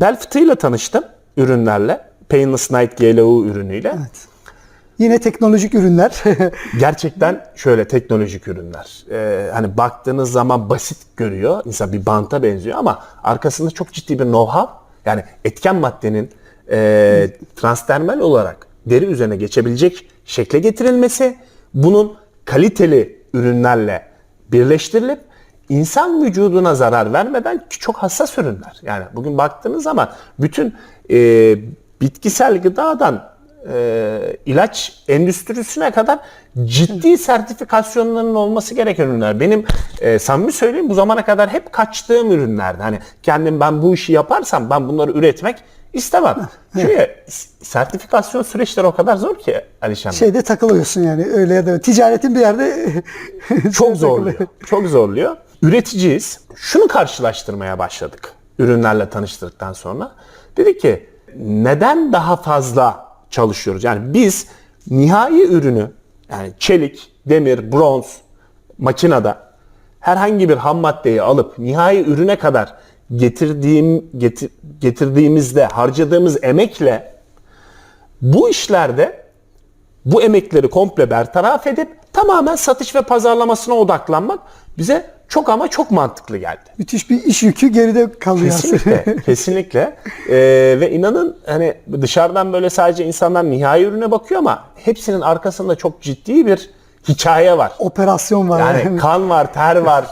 bel fıtığıyla tanıştım ürünlerle. Painless Night GLU ürünüyle. Evet. Yine teknolojik ürünler. Gerçekten şöyle teknolojik ürünler. Ee, hani baktığınız zaman basit görüyor. İnsan bir banta benziyor ama arkasında çok ciddi bir know-how. Yani etken maddenin e, transdermal olarak deri üzerine geçebilecek şekle getirilmesi, bunun kaliteli ürünlerle birleştirilip insan vücuduna zarar vermeden çok hassas ürünler. Yani bugün baktığınız zaman bütün e, bitkisel gıdadan e, ilaç endüstrisine kadar ciddi sertifikasyonlarının olması gereken ürünler. Benim e, samimi söyleyeyim bu zamana kadar hep kaçtığım ürünlerdi. Hani kendim ben bu işi yaparsam ben bunları üretmek istemem. Çünkü sertifikasyon süreçleri o kadar zor ki Alişan. Şeyde takılıyorsun yani öyle ya da ticaretin bir yerde Çok zorluyor. Çok zorluyor. Üreticiyiz. Şunu karşılaştırmaya başladık ürünlerle tanıştırdıktan sonra. Dedik ki neden daha fazla çalışıyoruz? Yani biz nihai ürünü yani çelik, demir, bronz makinede herhangi bir ham maddeyi alıp nihai ürüne kadar getirdiğim getir, getirdiğimizde harcadığımız emekle bu işlerde bu emekleri komple bertaraf edip tamamen satış ve pazarlamasına odaklanmak bize çok ama çok mantıklı geldi. müthiş bir iş yükü geride kalıyor. Kesinlikle, kesinlikle. Ee, ve inanın hani dışarıdan böyle sadece insanlar nihai ürüne bakıyor ama hepsinin arkasında çok ciddi bir hikaye var. Operasyon var. Yani kan var, ter var,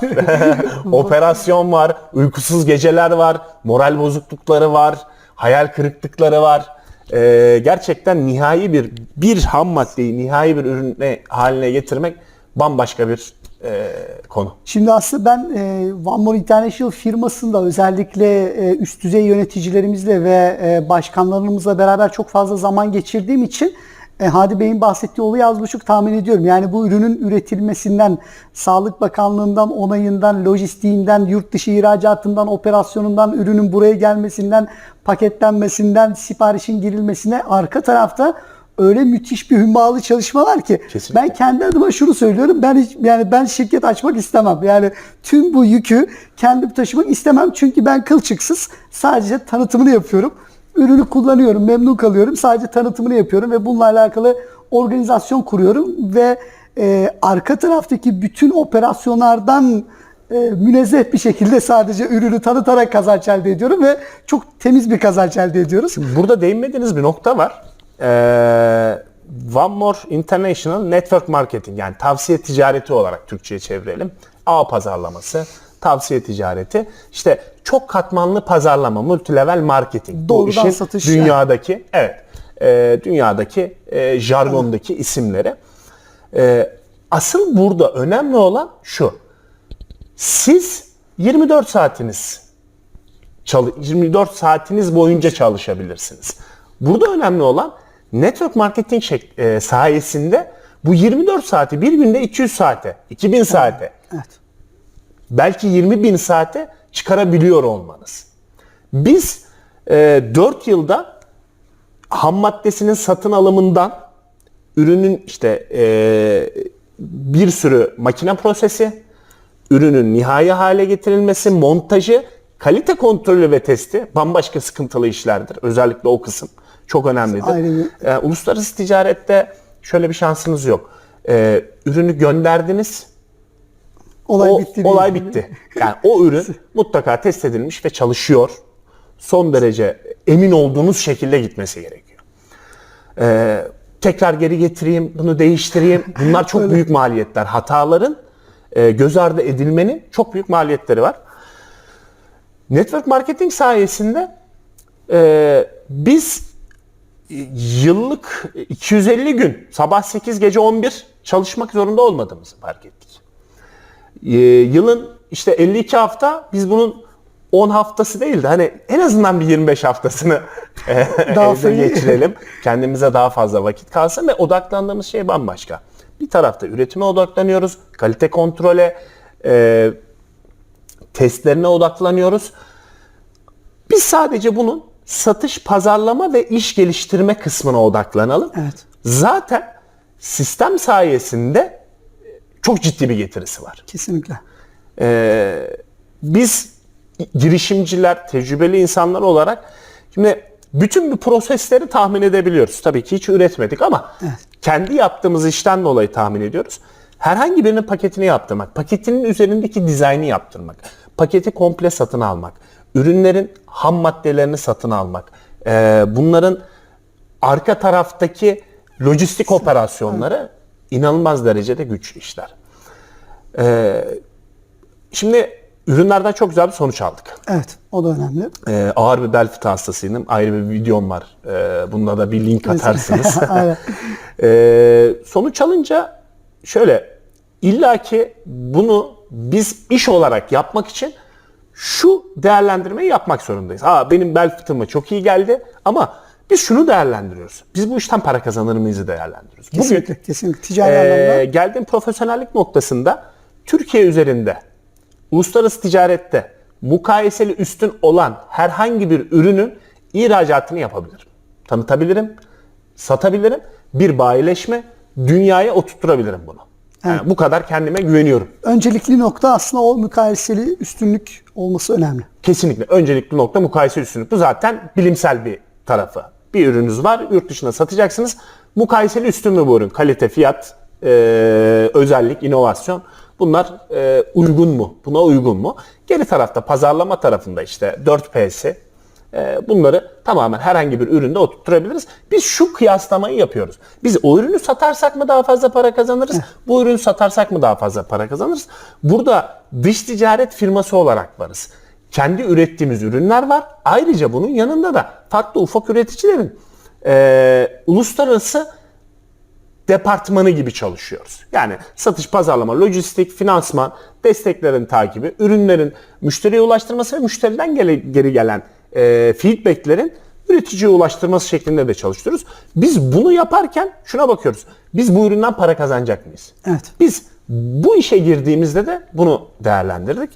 operasyon var, uykusuz geceler var, moral bozuklukları var, hayal kırıklıkları var. Ee, gerçekten nihai bir bir ham maddeyi nihai bir ürüne haline getirmek bambaşka bir e, konu. Şimdi aslında ben e, One More International firmasında özellikle e, üst düzey yöneticilerimizle ve e, başkanlarımızla beraber çok fazla zaman geçirdiğim için e, Hadi Bey'in bahsettiği olayı az buçuk tahmin ediyorum. Yani bu ürünün üretilmesinden, Sağlık Bakanlığı'ndan, onayından, lojistiğinden, yurt dışı ihracatından, operasyonundan, ürünün buraya gelmesinden, paketlenmesinden, siparişin girilmesine arka tarafta öyle müthiş bir hümmalı çalışmalar ki Kesinlikle. ben kendi adıma şunu söylüyorum. Ben hiç, yani ben şirket açmak istemem. Yani tüm bu yükü kendim taşımak istemem. Çünkü ben kılçıksız sadece tanıtımını yapıyorum. Ürünü kullanıyorum, memnun kalıyorum. Sadece tanıtımını yapıyorum ve bununla alakalı organizasyon kuruyorum ve e, arka taraftaki bütün operasyonlardan e, münezzeh bir şekilde sadece ürünü tanıtarak kazanç elde ediyorum ve çok temiz bir kazanç elde ediyoruz. Burada değinmediğiniz bir nokta var. Ee, One More International Network Marketing yani tavsiye ticareti olarak Türkçe'ye çevirelim. Ağ pazarlaması, tavsiye ticareti. İşte çok katmanlı pazarlama, multilevel marketing. Bu Doğrudan işin satış. dünyadaki, evet, e, dünyadaki e, jargondaki isimleri. E, asıl burada önemli olan şu. Siz 24 saatiniz çalı- 24 saatiniz boyunca çalışabilirsiniz. Burada önemli olan network marketing şek- e, sayesinde bu 24 saati bir günde 200 saate, 2000 saate, Evet. belki 20 bin saate çıkarabiliyor olmanız. Biz e, 4 yılda ham maddesinin satın alımından ürünün işte e, bir sürü makine prosesi, ürünün nihai hale getirilmesi, montajı, kalite kontrolü ve testi bambaşka sıkıntılı işlerdir. Özellikle o kısım çok önemlidir. Ayrı bir- E, uluslararası ticarette şöyle bir şansınız yok. E, ürünü gönderdiniz, Olay o, bitti. olay değil. bitti. Yani o ürün mutlaka test edilmiş ve çalışıyor. Son derece emin olduğunuz şekilde gitmesi gerekiyor. Ee, tekrar geri getireyim, bunu değiştireyim. Bunlar çok büyük maliyetler. Hataların e, göz ardı edilmenin çok büyük maliyetleri var. Network marketing sayesinde e, biz yıllık 250 gün sabah 8 gece 11 çalışmak zorunda olmadığımızı fark ettik. Ee, yılın işte 52 hafta biz bunun 10 haftası değil de hani en azından bir 25 haftasını e, Daha evde geçirelim. Kendimize daha fazla vakit kalsın ve odaklandığımız şey bambaşka. Bir tarafta üretime odaklanıyoruz, kalite kontrole, e, testlerine odaklanıyoruz. Biz sadece bunun satış, pazarlama ve iş geliştirme kısmına odaklanalım. Evet. Zaten sistem sayesinde çok ciddi bir getirisi var. Kesinlikle. Ee, biz girişimciler, tecrübeli insanlar olarak şimdi bütün bu prosesleri tahmin edebiliyoruz. Tabii ki hiç üretmedik ama kendi yaptığımız işten dolayı tahmin ediyoruz. Herhangi birinin paketini yaptırmak, paketinin üzerindeki dizaynı yaptırmak, paketi komple satın almak, ürünlerin ham maddelerini satın almak, e, bunların arka taraftaki lojistik operasyonları inanılmaz derecede güçlü işler. Ee, şimdi ürünlerden çok güzel bir sonuç aldık. Evet, o da önemli. Ee, ağır bir bel fıtığı hastasıyım. Ayrı bir videom var. Ee, bunda da bir link atarsınız. Aynen. Ee, sonuç alınca şöyle illaki bunu biz iş olarak yapmak için şu değerlendirmeyi yapmak zorundayız. Aa benim bel fıtığıma çok iyi geldi ama biz şunu değerlendiriyoruz. Biz bu işten para kazanır mıyızı değerlendiriyoruz. Kesinlikle, kesinlikle. Ticari Ee, anlamda. geldiğim profesyonellik noktasında Türkiye üzerinde uluslararası ticarette mukayeseli üstün olan herhangi bir ürünün ihracatını yapabilirim. Tanıtabilirim, satabilirim. Bir bayileşme, dünyaya oturtturabilirim bunu. Yani bu kadar kendime güveniyorum. Öncelikli nokta aslında o mukayeseli üstünlük olması önemli. Kesinlikle öncelikli nokta mukayese üstünlük. Bu zaten bilimsel bir tarafı. Bir ürününüz var, yurt dışına satacaksınız. Mukayeseli üstün mü bu ürün? Kalite, fiyat, e, özellik, inovasyon. Bunlar e, uygun mu? Buna uygun mu? Geri tarafta pazarlama tarafında işte 4P'si. E, bunları tamamen herhangi bir üründe oturtturabiliriz. Biz şu kıyaslamayı yapıyoruz. Biz o ürünü satarsak mı daha fazla para kazanırız? Bu ürünü satarsak mı daha fazla para kazanırız? Burada dış ticaret firması olarak varız kendi ürettiğimiz ürünler var. Ayrıca bunun yanında da farklı ufak üreticilerin e, uluslararası departmanı gibi çalışıyoruz. Yani satış, pazarlama, lojistik, finansman, desteklerin takibi, ürünlerin müşteriye ulaştırması ve müşteriden geri gelen e, feedbacklerin üreticiye ulaştırması şeklinde de çalışıyoruz. Biz bunu yaparken şuna bakıyoruz. Biz bu üründen para kazanacak mıyız? Evet. Biz bu işe girdiğimizde de bunu değerlendirdik.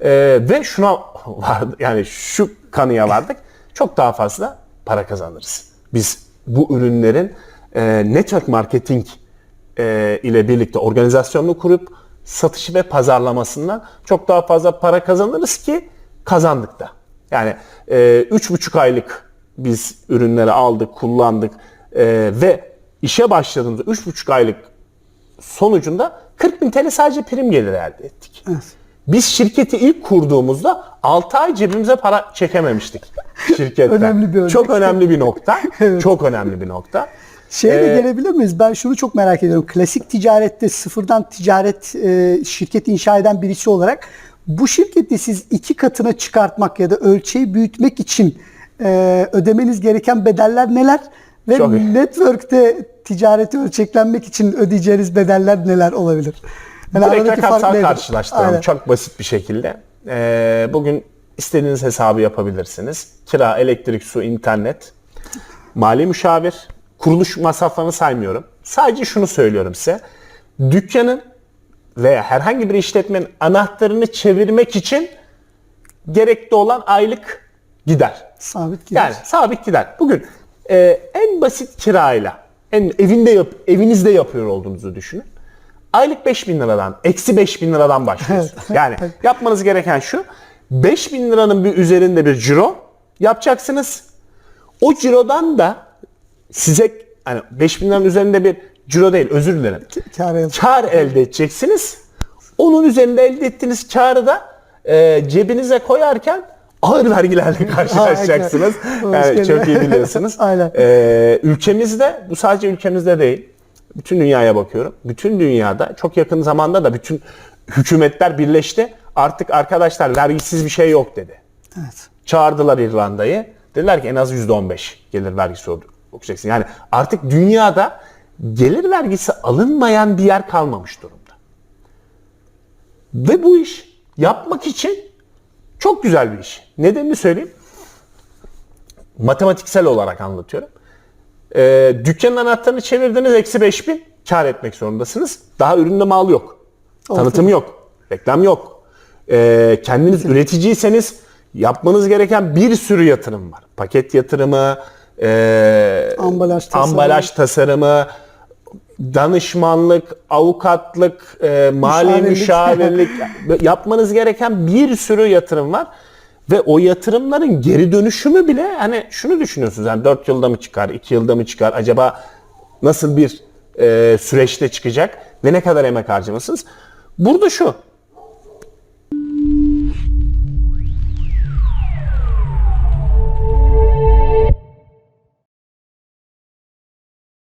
Ee, ve şuna vardı yani şu kanıya vardık. Çok daha fazla para kazanırız. Biz bu ürünlerin e, network marketing e, ile birlikte organizasyonunu kurup satışı ve pazarlamasından çok daha fazla para kazanırız ki kazandık da. Yani e, üç buçuk aylık biz ürünleri aldık, kullandık e, ve işe başladığımızda üç buçuk aylık sonucunda 40 bin TL sadece prim geliri elde ettik. Evet. Biz şirketi ilk kurduğumuzda 6 ay cebimize para çekememiştik şirketten. Önemli bir örnek. Çok önemli bir nokta. Çok önemli bir nokta. Şeye de Ee, gelebilir miyiz? Ben şunu çok merak ediyorum. Klasik ticarette sıfırdan ticaret e, şirket inşa eden birisi olarak bu şirketi siz iki katına çıkartmak ya da ölçeği büyütmek için e, ödemeniz gereken bedeller neler? Ve Çok iyi. network'te ticareti ölçeklenmek için ödeyeceğiniz bedeller neler olabilir? Yani Direkt rakamsal karşılaştıralım. Aynen. Çok basit bir şekilde. Ee, bugün istediğiniz hesabı yapabilirsiniz. Kira, elektrik, su, internet, mali müşavir, kuruluş masraflarını saymıyorum. Sadece şunu söylüyorum size. Dükkanın veya herhangi bir işletmenin anahtarını çevirmek için gerekli olan aylık gider. Sabit gider. Yani sabit gider. Bugün e, en basit kirayla, en evinde yap, evinizde yapıyor olduğunuzu düşünün. Aylık 5000 liradan, eksi 5000 liradan başlıyorsunuz. Yani yapmanız gereken şu, 5000 liranın bir üzerinde bir ciro yapacaksınız. O cirodan da size hani 5000 liranın üzerinde bir ciro değil, özür dilerim. Elde- Kar elde edeceksiniz. Onun üzerinde elde ettiğiniz karı da e, cebinize koyarken ağır vergilerle karşılaşacaksınız. Yani çok iyi biliyorsunuz. Aynen. E, ülkemizde, bu sadece ülkemizde değil, bütün dünyaya bakıyorum. Bütün dünyada çok yakın zamanda da bütün hükümetler birleşti. Artık arkadaşlar vergisiz bir şey yok dedi. Evet. Çağırdılar İrlanda'yı. Dediler ki en az %15 gelir vergisi okuyacaksın. Yani artık dünyada gelir vergisi alınmayan bir yer kalmamış durumda. Ve bu iş yapmak için çok güzel bir iş. Nedenini söyleyeyim. Matematiksel olarak anlatıyorum. Ee, dükkanın anahtarını çevirdiniz eksi 5000 kar etmek zorundasınız. Daha üründe mal yok. Tanıtım yok. Reklam yok. Ee, kendiniz üreticiyseniz yapmanız gereken bir sürü yatırım var. Paket yatırımı, ee, Ambalaj tasarımı. ambalaj tasarımı, danışmanlık, avukatlık, e, mali Müşavirlik. yapmanız gereken bir sürü yatırım var. Ve o yatırımların geri dönüşümü bile hani şunu düşünüyorsunuz yani 4 yılda mı çıkar, 2 yılda mı çıkar acaba nasıl bir e, süreçte çıkacak ve ne kadar emek harcamasınız? Burada şu